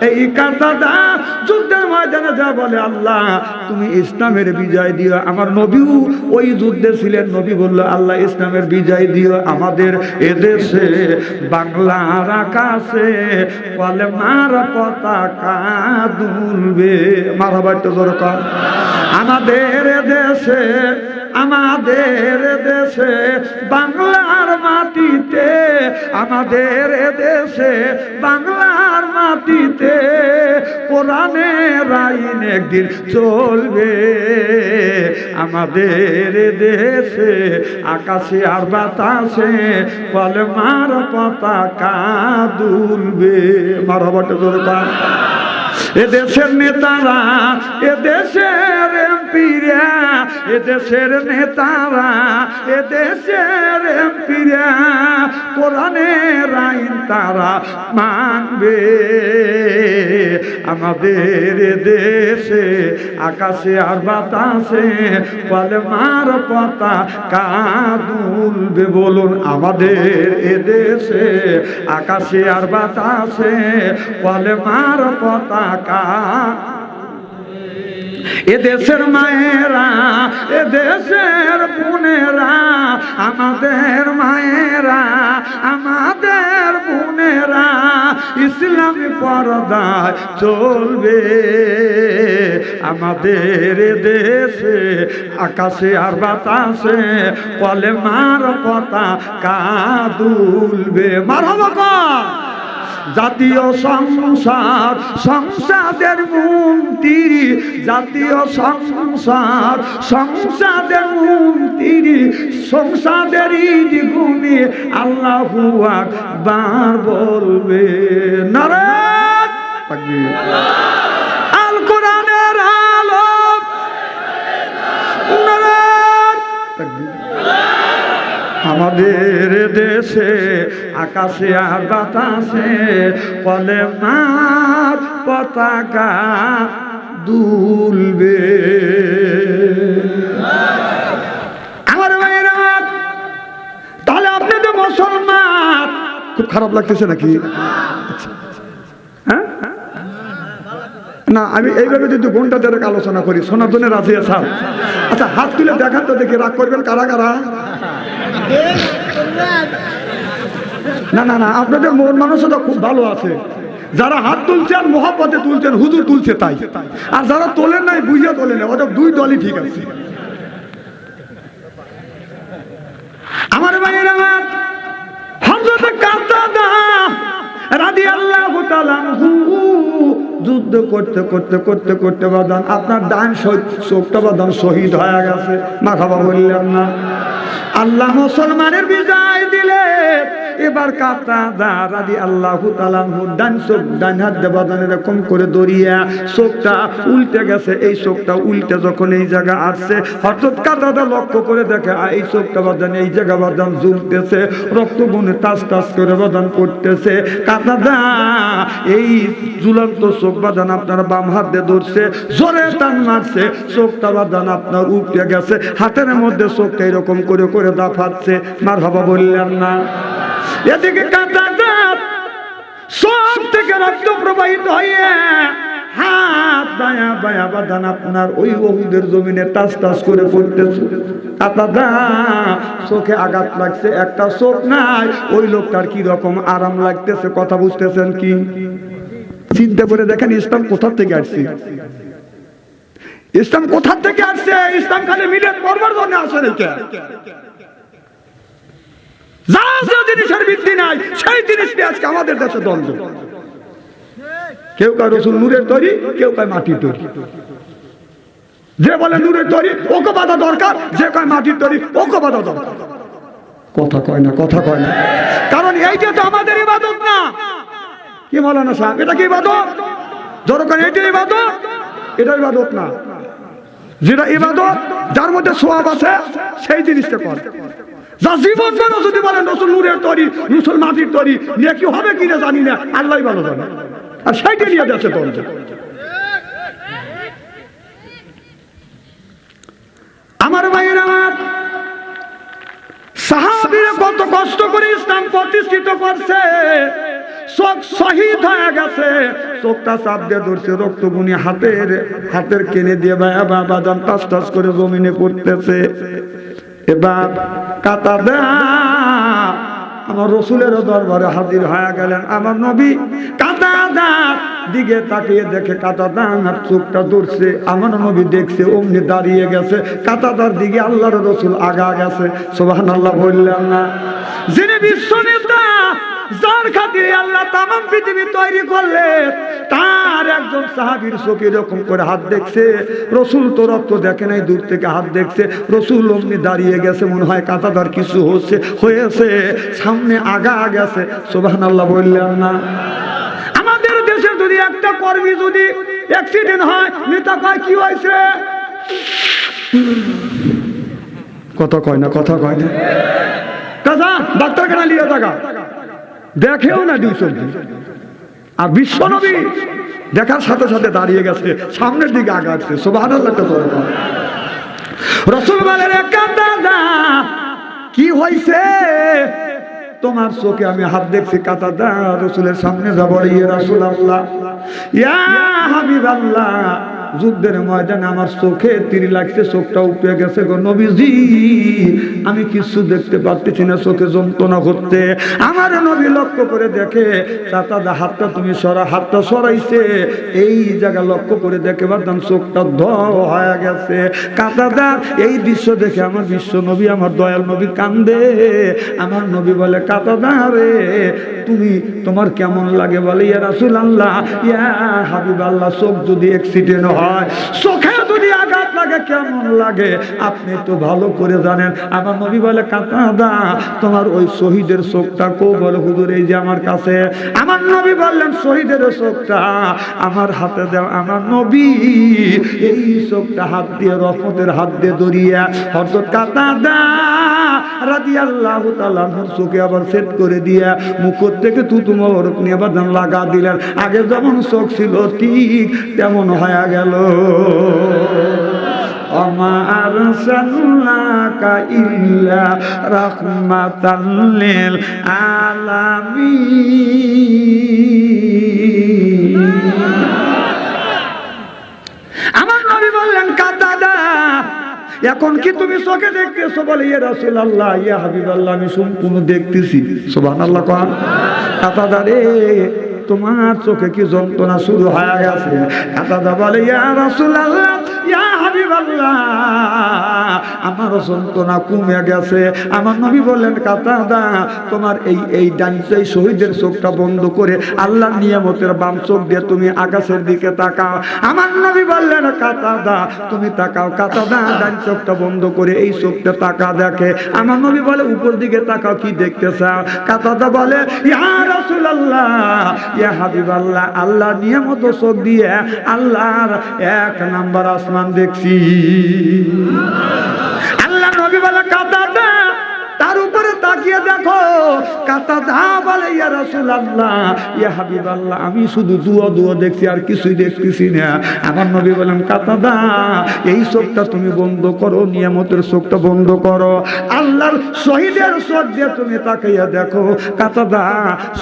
এই কাতাদা যুদ্ধের ময়দানে যা বলে, আল্লাহ, তুমি ইসলামের বিজয় দিও। আমার নবীও ওই যুদ্ধে ছিলেন। নবী বলল, আল্লাহ, ইসলামের বিজয় দিও। আমাদের এদেশে বাংলার আকাশে বলে মার পতাকা দুলবে। মারাবারটা দরকার আমাদের দেশে আমাদের দেশে, বাংলার মাটিতে, আমাদের দেশে, বাংলার মাটিতে কোরআনের আইন একদিন চলবে। আমাদের দেশে আকাশে আর বাতাসে কলমার পতাকা দুলবে। মারাবাটা দরকার এদেশের নেতারা এদেশের এমপিরা এদেশের নেতারা এদেশের এমপিরা, কোরআনের আইন তারা মানবে। আমাদের দেশে আকাশে আর বাতাসে কলমার পাতা কাদুলবে বলুন, আমাদের এদেশে আকাশে আর বাতাসে কলমার পতাকা এদেশের মায়েরা, এদেশের বোনেরা, আমাদের মায়েরা, আমাদের বোনেরা, ইসলামী পর্দায় চলবে। আমাদের দেশে আকাশে আর বাতাসে কলে মার পতা কাদুলবে মার জাতীয় সংসার সংসাদের মন্ত্রী জাতীয় সংসার সংসাদের মন্ত্রী সংসাদের গুণে আল্লাহ বার বলবে। নারায়ণ আমাদের দেশে, আকাশে আর বাতাসে কলে মার পতাকা দুলবে। আমার ভাইয়েরা, তাহলে আপনি তো মুসলমান। খুব খারাপ লাগতেছে নাকি? হ্যাঁ? না, আমি এইভাবে যদি ঘণ্টা দেড়েক আলোচনা করি শোনার জন্য রাজি আসাম আচ্ছা হাত তুলে দেখান তো দেখি, রাগ করবেন কারা কারা? না না না, আপনাদের মন মানসিকতা খুব ভালো আছে। যারা হাত তুলছেন মহাপথে তুলছেন, হুজুর তুলছে তাই। আর যারা তোলেন নাই, বুঝিয়ে তোলেন না ওদের দুই দলই ঠিক আছে। আমার ভাইয়ের আমার আনহু যুদ্ধ করতে করতে করতে করতে বাদান। আপনার ডান চোখটা বাদান শহীদ হয়ে গেছে। মা খাবা বললেন না। আল্লাহ মুসলমানের বিজয় দিলে এবার কাতা দা রাদি আল্লাহ ডান চোখ, ডান হাত দেবাদান এরকম করে দরিয়া চোখটা উল্টে গেছে। এই চোখটা উল্টে যখন এই জায়গা আসছে, হঠাৎ কাতাদা লক্ষ্য করে দেখে এই চোখটা বাদান এই জায়গা বাদান ঝুলতেছে রক্ত বনে টাস টাস করে বাদান করতেছে। কাতাদা এই ঝুলন্ত চোখ বাদান আপনার বাম হাত দিয়ে ধরছে, জোরে টান মারছে, চোখটা বাদান আপনার উল্টে গেছে, হাতের মধ্যে চোখটা এরকম করে করে দাফাচ্ছে। মার হবা বললেন না। এদিকে কাঁটা দাঁত সব থেকে রক্ত প্রবাহিত হয়ে হাত বায়া বায়া বাদান আপনার। ওই জমিনে করে পড়তেছে। চোখে আঘাত লাগছে, একটা চোখ নাই। ওই লোকটার কি রকম আরাম লাগতেছে, কথা বুঝতেছেন কি? চিন্তা করে দেখেন ইসলাম কোথা থেকে আসছে? ইসলাম কোথা থেকে আসছে? ইসলাম খালি মিলে করবার জন্য আসে নাকি যা যা বৃদ্ধি সেই আজকে আমাদের দ্বন্দ্ব। কেউ কেউ মাটির যে বলে দরকার, যে কয় মাটির দরকার। কথা কয় না, কথা কয় না। কারণ এইটা তো আমাদের ইবাদত না। কি মৌলানা সাহেব, এটা কি ইবাদত? দরকার এটা ইবাদত? এটা ইবাদত না। যেটা ইবাদত, যার মধ্যে সোয়াব আছে, সেই জিনিসটা কর। আমার ভাইয়ের কত কষ্ট করে ইসলাম প্রতিষ্ঠিত করছে, চোখ শহীদ হয়ে গেছে। চোখটা চাপ দিয়ে ধরছে, রক্তগুনি হাতের হাতের কেনে দিয়ে বাবা বাদাম করে জমিনে করতেছে। এবার আমার রসুলের দরবারে হাজির হয়ে গেলেন আমার নবী। কাতা দা দিকে তাকিয়ে দেখে কাতা দাঙার চোখটা দৌড়ছে আমার নবী দেখছে, অমনি দাঁড়িয়ে গেছে। কাতাদার দিকে আল্লাহর রসুল আগা গেছে। সোবাহান আল্লাহ বললেন না। যিনি বিশ্ব নেতা যার খাতিরে আল্লাহ তামাম পৃথিবী তৈরি করলেন তার একজন সাহাবীর চোখে এরকম করে হাত দেখছে, রসুল তো রক্ত দেখে নাই, দূর থেকে হাত দেখছে, রসুল অমনি দাঁড়িয়ে গেছে, মনে হয় কাতাদার কিছু হচ্ছে, হয়েছে, সামনে আগা গেছে সোবাহান আল্লাহ বললেন না। আমাদের দেশে যদি একটা কর্মী যদি অ্যাক্সিডেন্ট হয়, নেতা কয়, কি হয়েছে? কথা কয় না, কথা কয় না। কাজা ডাক্তার কেনা লিয়ে থাকা। দেখেও না দুই চব্বি আর বিশ্ব নবী দেখার সাথে সাথে দাঁড়িয়ে গেছে, সামনের দিকে আগাচ্ছে। সোবাহান রসুল বলেন কি হয়েছে তোমার চোখে আমি হাত দেখছি কাতা দা রসুলের সামনে যাব ইয়ে রসুল আল্লাহ ইয়া হাবিব আল্লাহ যুদ্ধের ময়দানে আমার চোখে তীর লাগছে, চোখটা উপরে গেছে গো নবীজি। আমি কিছু দেখতে পারতেছি না, চোখে যন্ত্রণা করতে আমার নবী লক্ষ্য করে দেখে চাতাদা হাতটা তুমি সরা, হাতটা সরাইছে। এই জায়গা লক্ষ্য করে দেখে বাদাম চোখটা ধ হয়ে গেছে। কাতাদা এই দৃশ্য দেখে আমার বিশ্ব নবী, আমার দয়াল নবী কান্দে। আমার নবী বলে কাতাদা রে, তুমি তোমার কেমন লাগে বলে, ইয়া রাসুল আল্লাহ ইয়া হাবিব আল্লাহ চোখ যদি অ্যাক্সিডেন্ট হয়। চোখে যদি আঘাত লাগে, কেমন লাগে? আপনি তো ভালো করে জানেন। আমার নবী বলে কাতাদা তোমার ওই শহীদের চোখটা কো বলে হুজুর, এই যে আমার কাছে। আমার নবী বললেন, শহীদের চোখটা আমার হাতে দেও। আমার নবী এই চোখটা হাত দিয়ে, রহমতের হাত দিয়ে দরিয়া হরত রাদিয়াল্লাহু তাআলা চোখে আবার সেট করে দিয়া মুখ থেকে তুতু মোবারক নিয়ে আবার লাগা দিলেন। আগে যেমন চোখ ছিল ঠিক তেমন হয়ে গেল। আমার সাল্লাকা ইল্লা রাহমাতাল লিল আলামিন। আমার নবী বললেন কাদাদা এখন কি তুমি চোখে দেখতেছো বলে ইয়ে রাসুল আল্লাহ ইয়া হাবিব আল্লাহ আমি সম্পূর্ণ দেখতেছি। সোভান আল্লাহ কন কাতাদারে তোমার চোখে কি যন্ত্রণা শুরু হয়ে গেছে? কাতাদা বলে, ইয়া রাসুল আল্লাহ আমার যন্ত্রণা কমে গেছে। আমার নবী বললেন কাতাদা তোমার এই এই শহীদের চোখটা বন্ধ করে নিয়ামতের বাম চোখ দিয়ে তুমি আকাশের দিকে তাকাও। আমার নবী বললেন কাতাদা তুমি তাকাও। কাতাদা ডান চোখটা বন্ধ করে এই চোখটা তাকা দেখে। আমার নবী বলে, উপর দিকে তাকাও, কি দেখতে চাও? কাতাদা বলে, ইয়া রাসূলুল্লাহ আল্লাহ নিয়ামত চোখ দিয়ে আল্লাহর এক নাম্বার আসমান দেখছি। আল্লাহ নবী বলে তাকিয়ে দেখো, কাতা দা বলে, ইয়া রাসূলুল্লাহ, ইয়া হাবিবাল্লাহ, আমি শুধু দুয়া দুয়া দেখছি, আর কিছুই দেখতেছি না। আমার নবী বলেন, কাতা দা, এই চোখটা তুমি বন্ধ করো, নিয়ামতের চোখটা বন্ধ করো। আল্লাহর শহীদের চোখ দিয়ে তুমি তাকাইয়া দেখো। কাতা দা,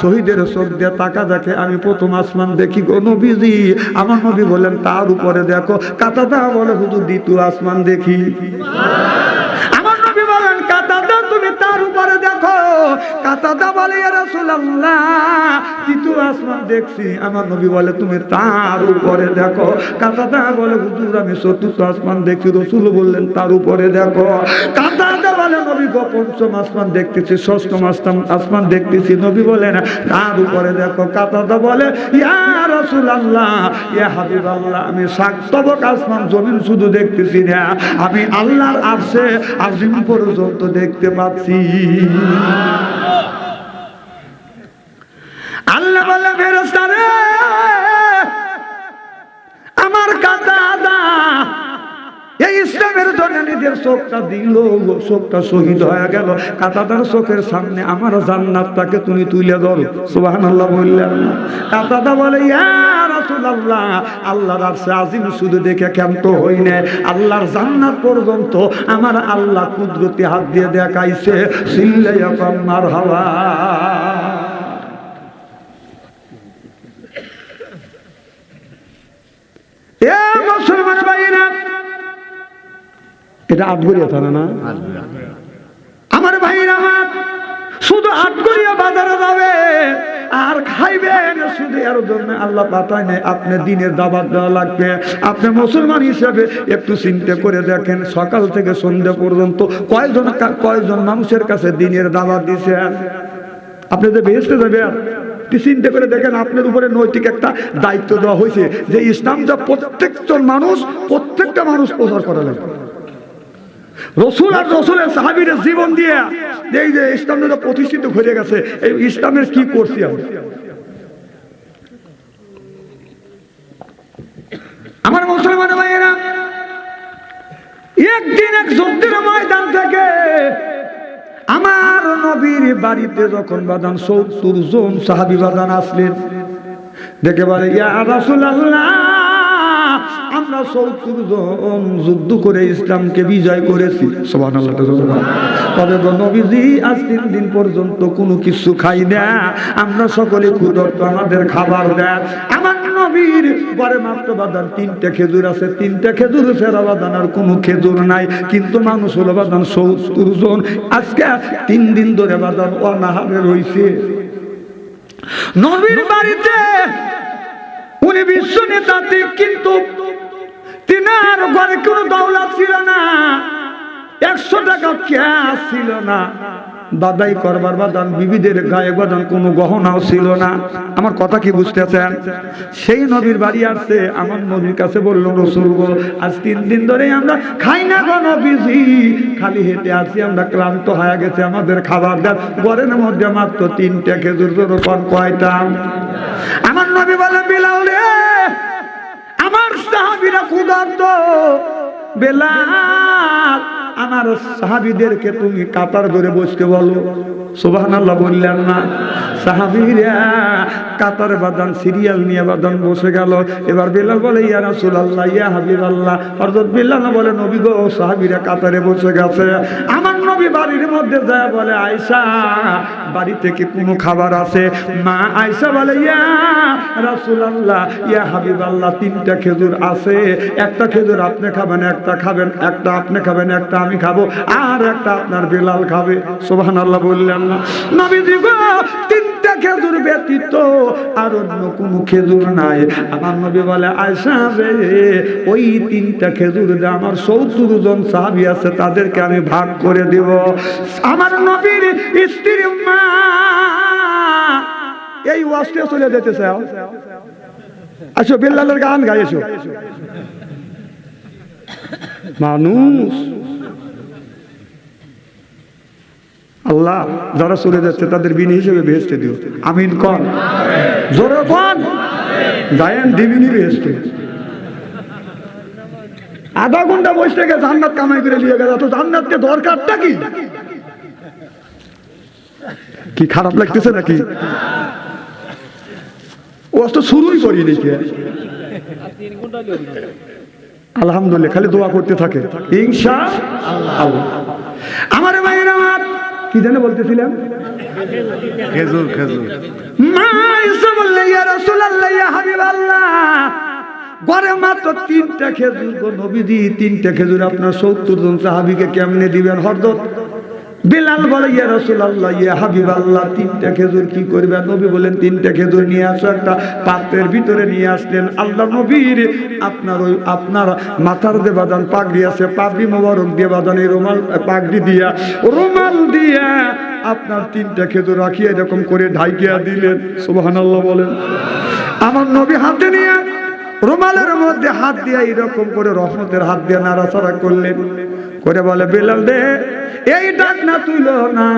শহীদের চোখ দিয়ে তাকা দেখে আমি প্রথম আসমান দেখি গো নবীজি। আমার নবী বলেন, তার উপরে দেখো। কাতা দা বলে, হুজুর, দ্বিতীয় আসমান দেখি। কাতাদা বলে তৃতীয় আসমান দেখছি, আমার নবী বলে, তুমি তার উপরে দেখো। কাতাদা বলে, হুজুর, আমি চতুর্থ আসমান দেখছি। রসুল বললেন, তার উপরে দেখো। কাতাদা বলে, নবী গো পঞ্চম আসমান দেখতেছি ষষ্ঠম আসমান আসমান দেখতেছি। নবী তার উপরে দেখো। বলে, ইয়া রাসূলুল্লাহ, ইয়া হাবিবাল্লাহ, আমি সাতবক আসমান, জমিন শুধু দেখতেছি না, আমি আল্লাহর আরশে আজিম পর্যন্ত দেখতে পাচ্ছি। চোখটা দিল চোখটা শহীদ হয়ে গেল। কাতাদার সামনে আমার জান্নাতটাকে তুমি তুলে ধরো। সুবহানাল্লাহ বললেন। কাতাদা বলে রাসূলুল্লাহ, আল্লাহর শুধু দেখে হই আল্লাহর জান্নাত পর্যন্ত আমার আল্লাহ কুদরতি হাত দিয়ে দেখাইছে। সিল্লাইয়া হাওয়া। এটা আটগড়িয়া থানা না? আমার ভাইরা আমার শুধু আটগড়িয়া বাজারে যাবে, আর খাইবেন শুধু এর জন্য আল্লাহ পাতায় নেই, আপনি দিনের দাবাত দেওয়া লাগবে। আপনি মুসলমান হিসেবে একটু চিন্তা করে দেখেন, সকাল থেকে সন্ধ্যা পর্যন্ত কয়জন কয়জন মানুষের কাছে দিনের দাবাত দিছেন আপনি যে বেহেস্তে যাবেন চিন্তা করে দেখেন, আপনার উপরে নৈতিক একটা দায়িত্ব দেওয়া হয়েছে যে ইসলামটা প্রত্যেকজন মানুষ, প্রত্যেকটা মানুষ প্রচার করা লাগবে। রসুল আর রসুলের সাহাবির জীবন দিয়ে এই যে ইসলামটা প্রতিষ্ঠিত হয়ে গেছে, এই ইসলামের কি করছি আমরা? আমার মুসলমান ভাইয়েরা, একদিন এক যুদ্ধের ময়দান থেকে আমার নবীর বাড়িতে যখন বাদান সত্তর জন সাহাবি বাদান আসলেন, দেখে বলে, ইয়া রাসূলুল্লাহ! আমরা সত্তর জন যুদ্ধ করে ইসলামকে বিজয় করেছি। কোনো সকলে ক্ষুধার্ত, আমাদের খাবার দেয়। আমার নবীর মাত্র বাদান তিনটা খেজুর আছে। তিনটা খেজুর ফেরা বাদান আর খেজুর নাই। কিন্তু মানুষ হলো বাদান সত্তর জন। আজকে তিন দিন ধরে বাদান অনাহারে রয়েছে নবীর বাড়িতে উনি বিশ্ব নেতা, কিন্তু তিনার ঘরে কোনো দৌলত ছিল না। একশো টাকা ক্যাশ ছিল না। দাদাই করবার বাদান, বিবিদের গায়ে বাদান কোনো গহনাও ছিল না। আমার কথা কি বুঝতেছেন? সেই নবীর বাড়ি আসছে, আমার নবীর কাছে বলল, রসুল গো, আজ তিন দিন ধরে আমরা খাই না গো নবীজি। খালি হেঁটে আসি, আমরা ক্লান্ত হয়ে গেছে, আমাদের খাবার দেন ঘরের মধ্যে মাত্র তিনটে খেজুর রোপণ কয়টা? আমার নবী বলে বিলাল রে আমার সাহাবিরা ক্ষুধার্ত। বেলাল আমার সাহাবিদেরকে তুমি কাতার ধরে বসতে বলো। আল্লাহ বললেন না। সাহাবিরা কাতার বাদান, সিরিয়াল নিয়ে বাদান বসে গেল। এবার বেলাল বলে, ইয়া রাসুল আল্লাহ ইয়া হাবিব আল্লাহ হরজত বেলাল বলে, নবী গো, সাহাবিরা কাতারে বসে গেছে। আমার নবী বাড়ির মধ্যে যায় বলে আয়সা বাড়ি থেকে কোনো খাবার আছে? মা আয়সা বলে, ইয়া রাসুল আল্লাহ ইয়া হাবিব আল্লাহ তিনটা খেজুর আছে। একটা খেজুর আপনি খাবেন, একটা খাবেন, একটা আপনি খাবেন, একটা আমি খাব, আর একটা আপনার বেলাল খাবে। সোহান আল্লাহ বললেন না। নবীজি গো, তিনটা খেজুর ব্যতীত, আর অন্য কোনো খেজুর নাই। আমার নবী বলে, আয়সা রে, ওই তিনটা খেজুর যে আমার সত্তর জন সাহাবি আছে, তাদেরকে আমি ভাগ করে দেব। আমার নবীর স্ত্রীর মা এই ওয়াস্টে চলে যেতে চাও? আসো, বিল্লালের গান গাইছো মানুষ আল্লাহ যারা চলে যাচ্ছে তাদের বিনি হিসেবে ভেস্তে দিও। আমিন কন। জোরে কন। দিবিনি আধা ঘণ্টা বসে জান্নাত কামাই করে গেছে তো জান্নাতকে দরকারটা কি? কি খারাপ লাগতেছে নাকি? ও তো শুরুই করিনি কে? আলহামদুলিল্লাহ, খালি দোয়া করতে থাকে। ইনশা আল্লাহ। আমার আমার কি জানে বলতেছিলাম? খেজুর খেজুর। মা এসে বললে ইয়া রাসূলুল্লাহ ইয়া হাবিবাল্লাহ। গড়ে মাত্র তিনটা খেজুর গো নবীজি তিনটা খেজুর আপনার সত্তর জন সাহাবিকে কেমনে দিবেন হরদত? বিলাল বলে, ইয়া রাসূলুল্লাহ, ইয়া হাবিবাল্লাহ, তিনটা খেজুর কি করবে? নবী বলেন তিনটা খেজুর নিয়ে আসো, একটা পাত্রের ভিতরে নিয়ে আসলেন। আল্লাহ নবীর আপনার ওই আপনার মাথার দিয়ে বাদান পাগড়ি আছে, পাগড়ি মোবারক দিয়ে বাদান এই রুমাল পাগড়ি দিয়া, রুমাল দিয়া আপনার তিনটা খেজুর রাখিয়ে এরকম করে ঢাইকিয়া দিলেন। সুবহানাল্লাহ বলেন। আমার নবী হাতে নিয়ে রুমালের মধ্যে হাত দিয়া এরকম করে রহমতের হাত দিয়ে নাড়াচাড়া করলেন। করে বলে, বেলাল দে, এই ডাক না তুইল না,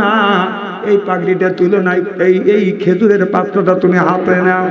এই পাগড়িটা তুলো না, এই এই খেজুরের পাত্রটা তুমি হাতে নাও।